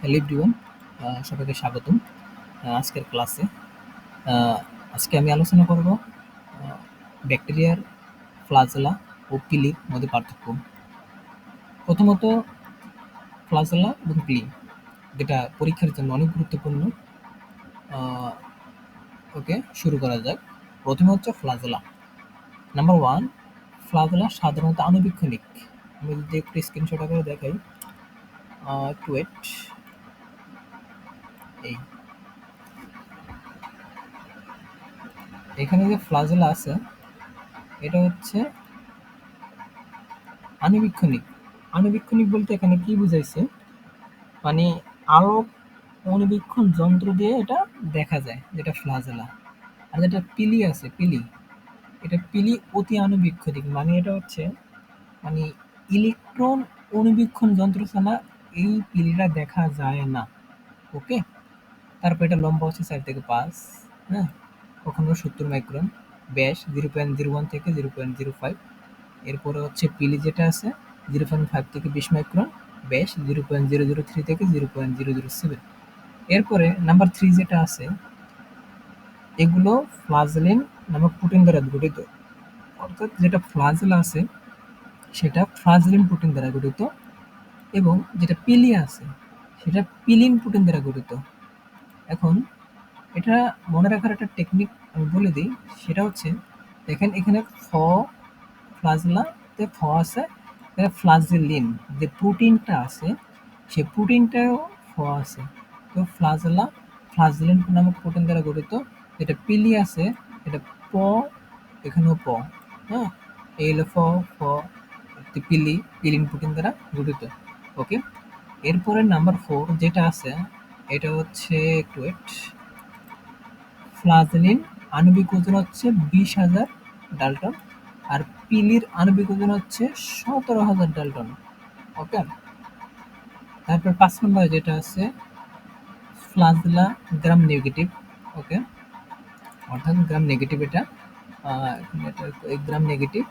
Hello everyone সবাইকে স্বাগতম। আজকের ক্লাসে আজকে আমি আলোচনা করব ব্যাকটেরিয়ার ফ্লাজেলা ও পিলির মধ্যে পার্থক্য। প্রথমত ফ্লাজেলা এবং পিলি, যেটা পরীক্ষার জন্য অনেক গুরুত্বপূর্ণ। ওকে শুরু করা যাক। প্রথমে হচ্ছে ফ্লাজেলা নাম্বার ওয়ান ফ্লাজেলা সাধারণত আনুবীক্ষণিক আমি যদি একটু স্ক্রিনশট আকারে দেখাই একটু ওয়েট এই। এখানে যে ফ্লাজেলা আছে, এটা হচ্ছে আনুবীক্ষণিক আনুবীক্ষণিক বলতে এখানে কি বুঝাইছে? মানে আলোক অনুবীক্ষণ যন্ত্র দিয়ে এটা দেখা যায়, যেটা ফ্লাজেলা। আর যেটা পিলি আছে, পিলি। এটা পিলি অতি আনুবীক্ষণিক মানে এটা হচ্ছে মানে ইলেকট্রন অণুবীক্ষণ যন্ত্র ছাড়া এই পিলিটা দেখা যায় না ওকে তারপর এটা লম্বা হচ্ছে চার থেকে পাঁচ হ্যাঁ? কখনো সত্তর মাইক্রন, ব্যাস, জিরো পয়েন্ট জিরো ওয়ান থেকে জিরো পয়েন্ট জিরো ফাইভ এরপরে হচ্ছে পিলি যেটা আছে জিরো পয়েন্ট ফাইভ থেকে বিশ মাইক্রন, ব্যাস zero point zero zero three থেকে zero point zero zero seven এরপরে নাম্বার থ্রি যেটা আছে, এগুলো ফ্লাজলিন নামক প্রোটিন দ্বারা গঠিত। অর্থাৎ যেটা ফ্লাজেলা আছে সেটা ফ্লাজলিন প্রোটিন দ্বারা গঠিত এবং যেটা পিলি আছে, সেটা পিলিন প্রোটিন দ্বারা গঠিত। এখন এটা মনে রাখার একটা টেকনিক আমি বলে দিই, সেটা হচ্ছে, দেখেন এখানে ফ ফ্লাজলাতে ফ আছে, এখানে ফ্লাজেলিন যে প্রোটিনটা আছে, সে প্রোটিনটাও ফ আছে। তো ফ্লাজেলা ফ্লাজলিন নামক প্রোটিন দ্বারা গঠিত, যেটা পিলি আছে এটা প, এখানেও প হ্যাঁ? এই হলো ফ ফ পিলি পিলিন প্রোটিন দ্বারা গঠিত। ওকে এরপরে নাম্বার ফোর যেটা আছে, এটা হচ্ছে একটু ওয়েট ফ্লাজলিন আণবিক ওজন হচ্ছে বিশ হাজার ডালটন, আর পিলির আণবিক ওজন হচ্ছে সতেরো হাজার ডালটন। ওকে তারপর পাঁচ নম্বরে যেটা আছে ফ্লাজলা গ্রাম নেগেটিভ ওকে অর্থাৎ গ্রাম নেগেটিভ এটা এটা গ্রাম নেগেটিভ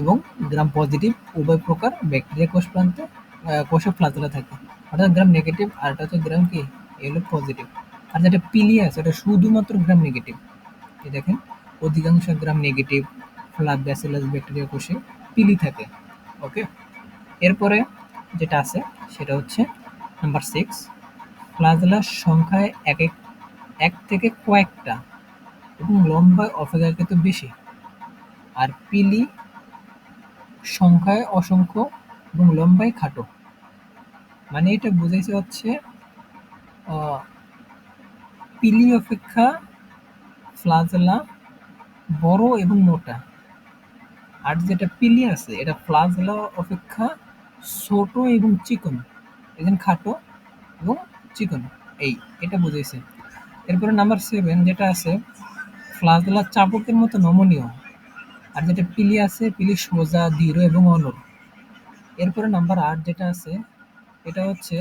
এবং গ্রাম পজিটিভ উভয় প্রকার ব্যাকটেরিয়া কোষ প্রান্তে কোষে ফ্লাজেলা থাকে। অর্থাৎ গ্রাম নেগেটিভ আর এটা হচ্ছে গ্রাম কি? এগুলো পজিটিভ আর যেটা পিলি আছে এটা শুধুমাত্র গ্রাম নেগেটিভ এই দেখেন, অধিকাংশ গ্রাম নেগেটিভ ফ্লাগ ব্যাসিলাস ব্যাকটেরিয়া কোষে পিলি থাকে। ওকে এরপরে যেটা আছে, সেটা হচ্ছে নাম্বার সিক্স ফ্লাজেলার সংখ্যায় এক এক এক থেকে কয়েকটা এবং লম্বায় অপেক্ষাকৃত বেশি। আর পিলি সংখ্যায় অসংখ্য এবং লম্বায় খাটো। মানে এটা বুঝাইছে হচ্ছে পিলি অপেক্ষা ফ্লাজেলা বড় এবং মোটা। আর যেটা পিলি আছে, এটা ফ্লাজেলা অপেক্ষা ছোট এবং চিকন। এখানে খাটো এবং চিকন, এই, এটা বুঝাইছে। এরপরে নাম্বার সেভেন যেটা আছে, ফ্লাজেলা চাবকের মতো নমনীয়। আর যেটা পিলি আছে, পিলি, সোজা, দৃঢ় এবং অনর এরপরে নাম্বার আট যেটা আছে, এটা হচ্ছে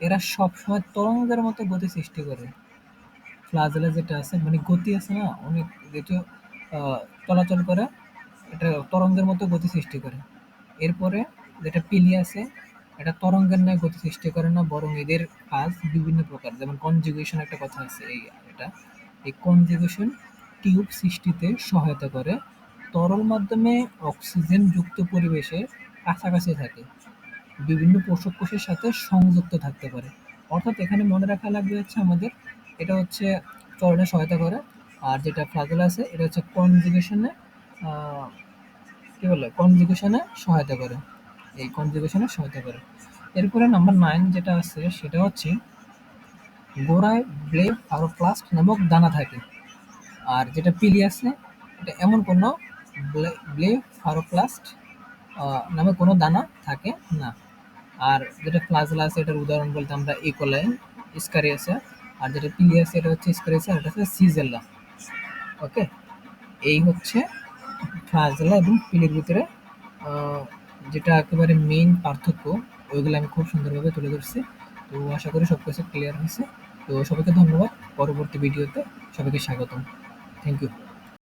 এরা সবসময় তরঙ্গের মতো গতি সৃষ্টি করে। ফ্লাজেলা যেটা আছে মানে গতি আছে না, অনেক যেটা চলাচল করে, এটা তরঙ্গের মতো গতি সৃষ্টি করে। এরপরে যেটা পিলি আছে, এটা তরঙ্গের ন্যায় গতি সৃষ্টি করে না, বরং এদের কাজ বিভিন্ন প্রকার। যেমন কনজুগেশন একটা কথা আছে এই, এটা। এই কনজুগেশন টিউব সৃষ্টিতে সহায়তা করে। তরল মাধ্যমে অক্সিজেন যুক্ত পরিবেশে কাছাকাছি থাকে। বিভিন্ন পোষক কোষের সাথে সংযুক্ত থাকতে পারে। অর্থাৎ এখানে মনে রাখা লাগবে হচ্ছে আমাদের, এটা হচ্ছে চরণে সহায়তা করে। আর যেটা ফ্লাজেল আছে, এটা হচ্ছে কনজুগেশনে কী বলে? কনজুগেশনে সহায়তা করে। এই কনজুগেশনে সহায়তা করে। এরপরে নাম্বার নাইন যেটা আছে, সেটা হচ্ছে গোড়ায় ব্লে ফারোপ্লাস্ট নামক দানা থাকে। আর যেটা পিলি আছে এটা এমন কোনো ব্লে ফারোপ্লাস্ট নামে কোনো দানা থাকে না। আর যেটা ফ্লাজেলা আছে, এটার উদাহরণ বলতে আমরা ইকোলাই স্কারিয়াসা আর যেটা পিলি আছে এটা হচ্ছে স্কারিয়াসা এটা হচ্ছে সিজেল্লা ওকে? এই হচ্ছে ফ্লাজলা এবং পিলির ভিতরে যেটা একেবারে মেইন পার্থক্য, ওইগুলো আমি খুব সুন্দরভাবে তুলে ধরছি। তো আশা করি সব কিছু ক্লিয়ার হয়েছে। তো সবাইকে ধন্যবাদ। পরবর্তী ভিডিওতে সবাইকে স্বাগতম। Thank you.